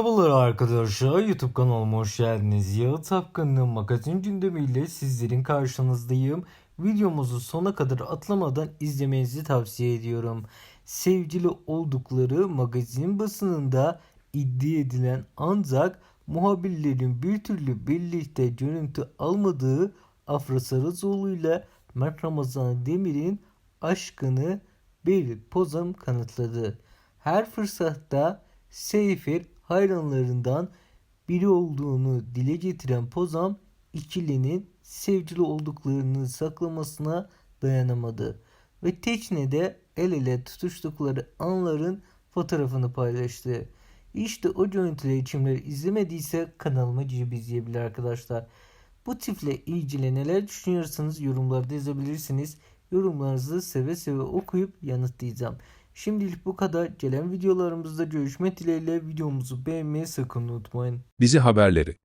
Merhabalar arkadaşlar YouTube kanalıma hoş geldiniz. Yağı Tapkan'ın magazin gündemiyle sizlerin karşınızdayım. Videomuzu sona kadar atlamadan izlemenizi tavsiye ediyorum. Sevgili oldukları magazin basınında iddia edilen ancak muhabirlerin bir türlü birlikte görüntü almadığı Afra Sarızoğlu ile Mert Ramazan Demir'in aşkını bir pozam kanıtladı. Her fırsatta Seyfer hayranlarından biri olduğunu dile getiren Pozam ikilinin sevgili olduklarını saklamasına dayanamadı ve teknede el ele tutuştukları anların fotoğrafını paylaştı. İşte o görüntüleri kimler izlemediyse kanalıma girip izleyebilir arkadaşlar. Bu tifle ilgili neler düşünüyorsanız yorumlarda yazabilirsiniz. Yorumlarınızı seve seve okuyup yanıtlayacağım. Şimdilik bu kadar. Gelen videolarımızda görüşmek dileğiyle videomuzu beğenmeyi sakın unutmayın. Dizi haberleri